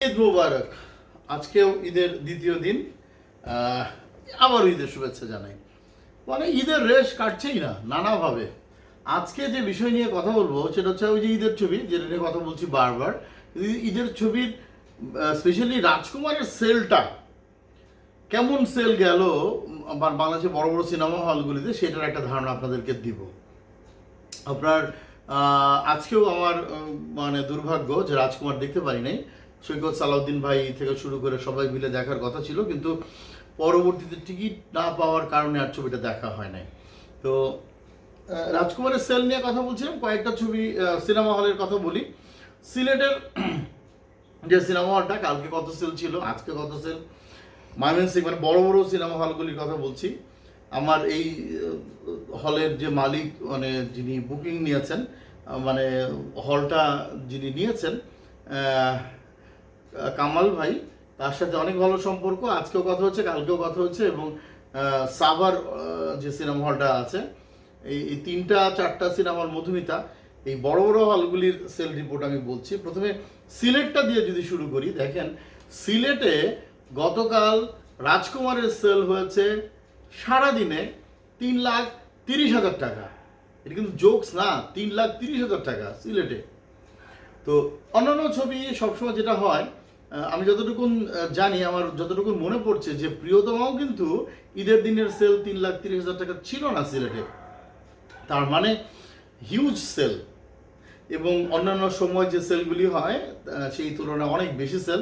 ঈদ মুবারক। আজকেও ঈদের দ্বিতীয় দিন। আহ, আবারও ঈদের শুভেচ্ছা জানাই। মানে ঈদের রেশ কাটছেই না নানাভাবে। আজকে যে বিষয় নিয়ে কথা বলব সেটা হচ্ছে ওই যে ঈদের ছবি যেটা নিয়ে কথা বলছি বারবার। ঈদের ছবির স্পেশালি রাজকুমারের সেলটা। কেমন সেল গেল আমার বাংলাদেশে বড় বড় সিনেমা হলগুলিতে সেটার একটা ধারণা আপনাদেরকে দিব। আপনার আজকেও আমার মানে দুর্ভাগ্য যে রাজকুমার দেখতে পারি নাই। সৈকত সালাউদ্দিন ভাই থেকে শুরু করে সবাই মিলে দেখার কথা ছিল, কিন্তু পরবর্তীতে টিকিট না পাওয়ার কারণে আর ছবিটা দেখা হয় নাই। তো রাজকুমারের সেল নিয়ে কথা বলছিলাম, কয়েকটা ছবি সিনেমা হলের কথা বলি। সিলেটের যে সিনেমা হলটা, কালকে কত সেল ছিল, আজকে কত সেল ময়মনসিং মানে বড় বড় সিনেমা হলগুলির কথা বলছি। আমার এই হলের যে মালিক মানে যিনি বুকিং নিয়েছেন মানে হলটা যিনি নিয়েছেন কামাল ভাই, তার সাথে অনেক ভালো সম্পর্ক। আজকেও কথা হচ্ছে, কালকেও কথা হচ্ছে এবং সাভার যে সিনেমা হলটা আছে এই তিনটা, চারটা সিনেমার মধুমিতা, এই বড় বড় হলগুলির সেল রিপোর্ট আমি বলছি। প্রথমে সিলেটটা দিয়ে যদি শুরু করি, দেখেন, সিলেটে গতকাল রাজকুমারের সেল হয়েছে সারাদিনে তিন লাখ তিরিশ হাজার টাকা। এটা কিন্তু জোকস না, তিন লাখ তিরিশ হাজার টাকা সিলেটে। তো অন্যান্য ছবি সবসময় যেটা হয় আমি যতটুকু জানি, আমার যতটুকু মনে পড়ছে যে প্রিয়তমাও কিন্তু ঈদের দিনের সেল তিন লাখ তিরিশ হাজার টাকা ছিল না সিলেটে। তার মানে হিউজ সেল এবং অন্যান্য সময় যে সেলগুলি হয় সেই তুলনায় অনেক বেশি সেল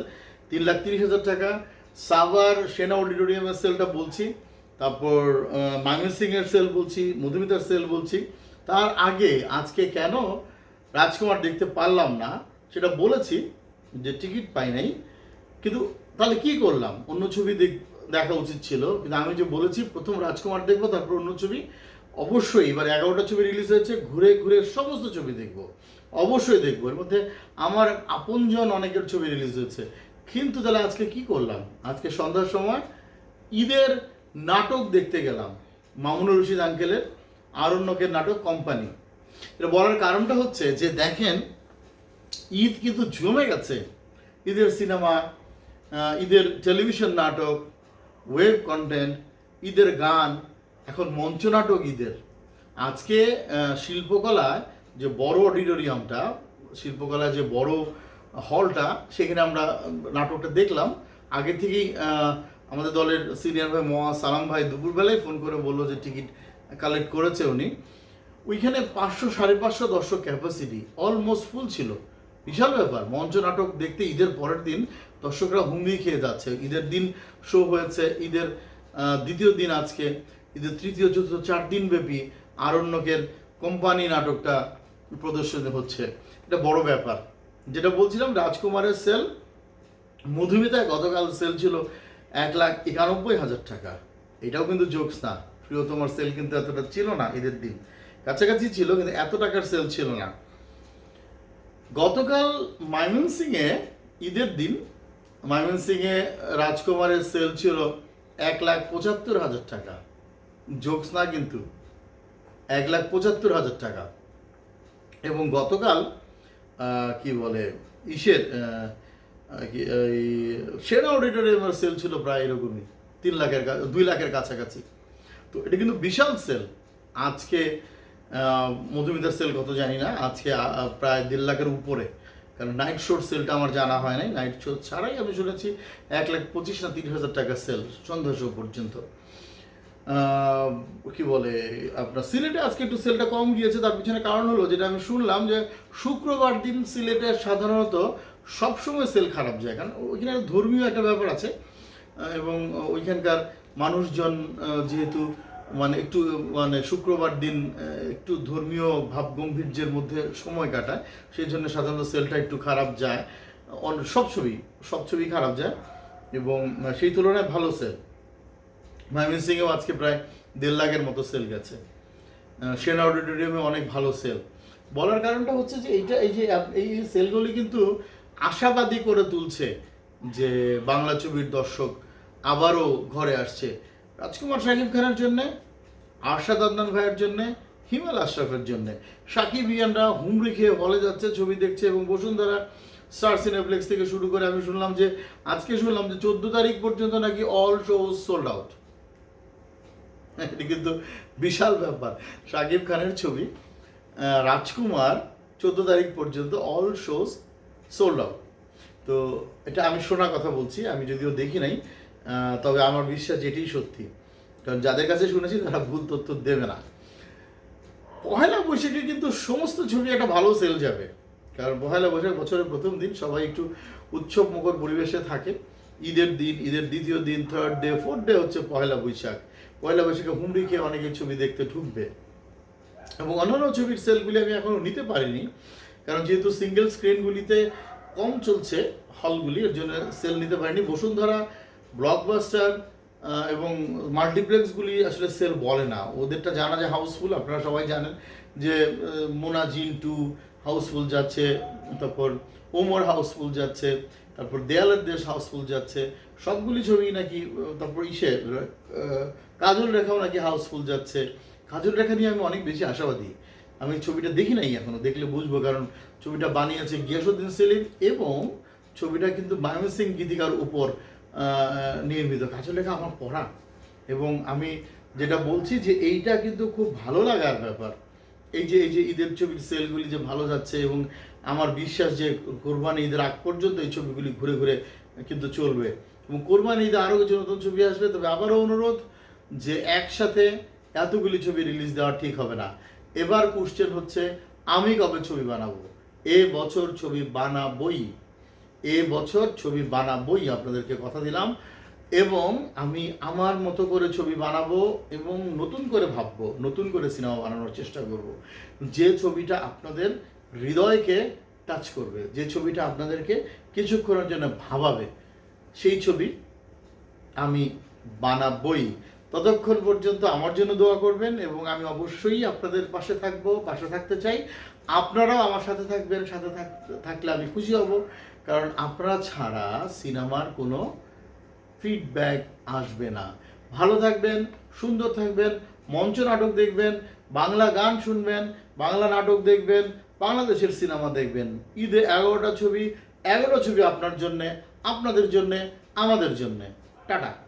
তিন লাখ তিরিশ হাজার টাকা। সাভার, সেনা অডিটোরিয়ামের সেলটা বলছি। তারপর ময়মনসিংহের সেল বলছি, মধুমিতার সেল বলছি। তার আগে, আজকে কেন রাজকুমার দেখতে পারলাম না, সেটা বলেছি। যে টিকিট পাই নাই, কিন্তু তাহলে কি করলাম? অন্য ছবি দেখ- উচিত ছিল। কিন্তু আমি যে বলেছি, প্রথম রাজকুমার দেখব, তারপর অন্য ছবি। অবশ্যই এবার এগারোটা ছবি রিলিজ হয়েছে, ঘুরে ঘুরে সমস্ত ছবি দেখব। অবশ্যই দেখব। এর মধ্যে আমার আপনজন অনেকের ছবি রিলিজ হয়েছে। কিন্তু তাহলে আজকে কি করলাম? আজকে সন্ধ্যার সময় ঈদের নাটক দেখতে গেলাম মামুনুর রশিদ আঙ্কেলের আরণ্যকের নাটক কোম্পানি এটা বলার কারণটা হচ্ছে যে দেখেন ঈদ কিন্তু জমে গেছে। ঈদের সিনেমা ঈদের টেলিভিশন নাটক, ওয়েব কন্টেন্ট ঈদের গান, এখন মঞ্চ নাটক ঈদের। আজকে শিল্পকলায় যে বড় অডিটোরিয়ামটা, শিল্পকলায় যে বড় হলটা, সেখানে আমরা নাটকটা দেখলাম। আগে থেকেই আমাদের দলের সিনিয়র ভাই মহা সালাম ভাই দুপুরবেলায় ফোন করে বলল যে টিকিট কালেক্ট করেছে উনি। ওইখানে পাঁচশো সাড়ে পাঁচশো দর্শক ক্যাপাসিটি অলমোস্ট ফুল ছিল। বিশাল ব্যাপার, মঞ্চ নাটক দেখতে ঈদের পরের দিন দর্শকরা হুমড়ি খেয়ে যাচ্ছে। ঈদের দিন শো হয়েছে, ঈদের দ্বিতীয় দিন আজকে, ঈদের তৃতীয়, চতুর্থ, চার দিন ব্যাপী আরণ্যকের কোম্পানি নাটকটা প্রদর্শনী হচ্ছে। এটা বড় ব্যাপার। যেটা বলছিলাম, রাজকুমারের সেল মধুমিতায় গতকাল সেল ছিল এক লাখ একানব্বই হাজার টাকা। এটাও কিন্তু জোকস না। প্রিয়তমার সেল কিন্তু এতটা ছিল না ঈদের দিন। কাছাকাছি ছিল, কিন্তু এত টাকার সেল ছিল না। গতকাল ময়মনসিংহে ঈদের দিন, ময়মনসিংহে রাজকুমারের সেল ছিল এক লাখ পঁচাত্তর হাজার টাকা। জোকস না কিন্তু, এক লাখ পঁচাত্তর হাজার টাকা। এবং গতকাল কি বলে, ইসের সেরা অডিটোরিয়ামের সেল ছিল প্রায় এরকমই, তিন লাখের দুই লাখের কাছাকাছি। তো এটা কিন্তু বিশাল সেল আজকে মধুমিতার সেল কত জানি না, আজকে প্রায় দেড় লাখের উপরে। কারণ নাইট শোর সেলটা আমার জানা হয় নাই নাইট শো ছাড়াই আমি শুনেছি এক লাখ পঁচিশ না তিরিশ হাজার টাকা সেল সন্ধ্যা শো পর্যন্ত। কি বলে, আপনার সিলেটে আজকে একটু সেলটা কম গিয়েছে, তার পিছনে কারণ হলো যেটা আমি শুনলাম যে শুক্রবার দিন সিলেটে সাধারণত সবসময় সেল খারাপ যায়, কারণ ওইখানে ধর্মীয় একটা ব্যাপার আছে। এবং ওইখানকার মানুষজন যেহেতু মানে একটু মানে শুক্রবার দিন একটু ধর্মীয় ভাব গম্ভীর্যের মধ্যে সময় কাটায়, সেই জন্য সাধারণত সেলটা একটু খারাপ যায়। সব ছবি সব ছবি খারাপ যায় এবং সেই তুলনায় ভালো সেল। ময়মনসিংহেও আজকে প্রায় দেড় লাখের মতো সেল গেছে। সেনা অডিটোরিয়ামে অনেক ভালো সেল। বলার কারণটা হচ্ছে যে এইটা, এই যে এই সেলগুলি কিন্তু আশাবাদী করে তুলছে যে বাংলা ছবির দর্শক আবারও ঘরে আসছে। রাজকুমার সাকিব খানের জন্যে, আরশাদ আদনান ভাইয়ের জন্যে, হিমাল আশরাফের জন্যে। সাকিব ইয়ানরা হুমড়ি খেয়ে হলে যাচ্ছে, ছবি দেখছে এবং বসুন্ধরা স্টার সিনেপ্লেক্স থেকে শুরু করে আমি শুনলাম যে, আজকে শুনলাম যে চোদ্দ তারিখ পর্যন্ত নাকি অল শো সোল্ড আউট এটি কিন্তু বিশাল ব্যাপার। শাকিব খানের ছবি রাজকুমার চোদ্দ তারিখ পর্যন্ত অল শোজ সোল্ড আউট তো এটা আমি শোনা কথা বলছি, আমি যদিও দেখি নাই তবে আমার বিশ্বাস এটাই সত্যি। কারণ যাদের কাছে শুনেছি তারা ভুল তথ্য দেবে না। পহেলা বৈশাখে কিন্তু সমস্ত ছবি একটা ভালো সেল যাবে। কারণ পহেলা বৈশাখ বছরের প্রথম দিন সবাই একটু উৎসব মুখর পরিবেশে থাকে। ঈদের দিন, ঈদের দ্বিতীয় দিন থার্ড ডে ফোর্থ ডে হচ্ছে পহেলা বৈশাখ। পয়লা বৈশাখে হুমড়ি খেয়ে অনেকে ছবি দেখতে ঢুকবে। এবং অন্যান্য ছবির সেলগুলি আমি এখনও নিতে পারিনি। কারণ যেহেতু সিঙ্গেল স্ক্রিনগুলিতে কম চলছে হলগুলি এর জন্য সেল নিতে পারিনি। বসুন্ধরা ব্লকবাস্টার এবং মাল্টিপ্লেক্সগুলি আসলে সেল বলে না। ওদেরটা জানা যায় হাউসফুল আপনারা সবাই জানেন যে মোনা, জিন টু হাউসফুল যাচ্ছে, তারপর ওমর হাউসফুল যাচ্ছে, তারপর দেয়ালের দেশ হাউসফুল যাচ্ছে, সবগুলি ছবি নাকি তারপর ইসে কাজল রেখাও নাকি হাউসফুল যাচ্ছে। কাজল রেখা নিয়ে আমি অনেক বেশি আশাবাদী। আমি ছবিটা দেখি নাই এখনও, দেখলে বুঝব, কারণ ছবিটা বানিয়েছে গিয়াসুদ্দিন সেলিম এবং ছবিটা কিন্তু ময়মনসিং গীতিকার উপর আহ, নির্মিত কাজল রেখা আমার পড়া। এবং আমি যেটা বলছি যে এইটা কিন্তু খুব ভালো লাগার ব্যাপার। এই যে এই যে ঈদের ছবির সেলগুলি যে ভালো যাচ্ছে এবং আমার বিশ্বাস যে কোরবানি ঈদের আগ পর্যন্ত এই ছবিগুলি ঘুরে ঘুরে কিন্তু চলবে। এবং কোরবানি ঈদে আরও কিছু নতুন ছবি আসবে তবে আবারও অনুরোধ যে একসাথে এতগুলি ছবি রিলিজ দেওয়া ঠিক হবে না। এবার কোশ্চেন হচ্ছে আমি কবে ছবি বানাবো? এ বছর ছবি বানাবই। এ বছর ছবি বানাবই আপনাদেরকে কথা দিলাম। এবং আমি আমার মতো করে ছবি বানাবো এবং নতুন করে ভাববো, নতুন করে সিনেমা বানানোর চেষ্টা করব। যে ছবিটা আপনাদের হৃদয়কে টাচ করবে, যে ছবিটা আপনাদেরকে কিছুক্ষণের জন্য ভাবাবে, সেই ছবি আমি বানাবই। ততক্ষণ পর্যন্ত আমার জন্য দোয়া করবেন এবং আমি অবশ্যই আপনাদের পাশে থাকব, পাশে থাকতে চাই। আপনারাও আমার সাথে থাকবেন, সাথে থাক- থাকলে আমি খুশি হব। কারণ আপনারা ছাড়া সিনেমার কোনো ফিডব্যাক আসবে না। ভালো থাকবেন, সুন্দর থাকবেন, মঞ্চ নাটক দেখবেন, বাংলা গান শুনবেন, বাংলা নাটক দেখবেন, বাংলাদেশের সিনেমা দেখবেন। ঈদে এগারোটা ছবি এগারো ছবি আপনার জন্যে, আপনাদের জন্যে, আমাদের জন্যে। টাটা।